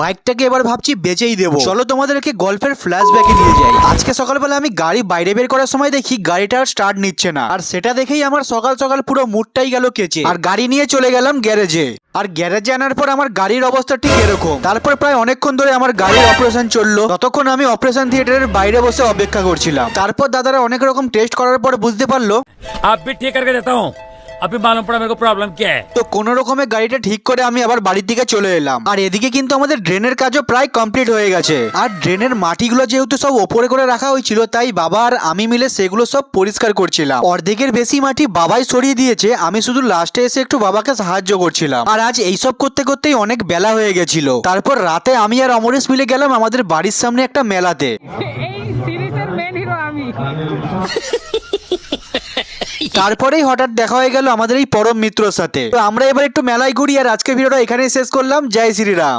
বাইকটাকে এবার ভাবছি বেচেই দেবো। চলো তোমাদেরকে গল্পের ফ্ল্যাশ ব্যাকে নিয়ে যাই। আজকে সকালবেলা আমি গাড়ি বাইরে বের করার সময় দেখি গাড়িটা স্টার্ট নিচ্ছে না। আর সেটা দেখেই আমার সকাল সকাল পুরো মুডটাই গেল কেচে। আর গাড়ি নিয়ে চলে গেলাম গ্যারেজে। আর গ্যারেজে আনার পর আমার গাড়ির অবস্থা ঠিক এরকম। তারপর প্রায় অনেকক্ষণ ধরে আমার গাড়ির অপারেশন চলল। ততক্ষণ আমি অপারেশন থিয়েটারের বাইরে বসে অপেক্ষা করছিলাম। তারপর দাদারা অনেক রকম টেস্ট করার পর বুঝতে পারল আপনি ঠিক যেতাম देता हूँ अभी मालूम पड़ा मेरे को प्रॉब्लम क्या है তো কোন রকমে গাড়িটা ঠিক করে আমি আবার বাড়ির দিকে চলে এলাম আর এদিকে কিন্তু আমাদের ড্রেনের কাজও প্রায় কমপ্লিট হয়ে গেছে আর ড্রেনের মাটিগুলো যেহেতু সব ওপরে করে রাখা হয়েছিল তাই বাবা আর আমি মিলে সেগুলো সব পরিষ্কার করছিলাম অর্ধেকের বেশি মাটি বাবাই সরিয়ে দিয়েছে আমি শুধু লাস্টে এসে একটু বাবাকে সাহায্য করছিলাম আর আজ এইসব করতে করতেই অনেক বেলা হয়ে গেছিল তারপর রাতে আমি আর অমরেশ মিলে গেলাম আমাদের বাড়ির সামনে একটা মেলাতে এই সিরিজের মেন হিরো আমি তারপরেই হঠাৎ দেখা হয়ে গেল আমাদের এই পরম মিত্রর সাথে। তো আমরা এবার একটু মেলায় ঘুরি আর আজকে ভিডিওটা এখানেই শেষ করলাম। জয় শ্রীরাম।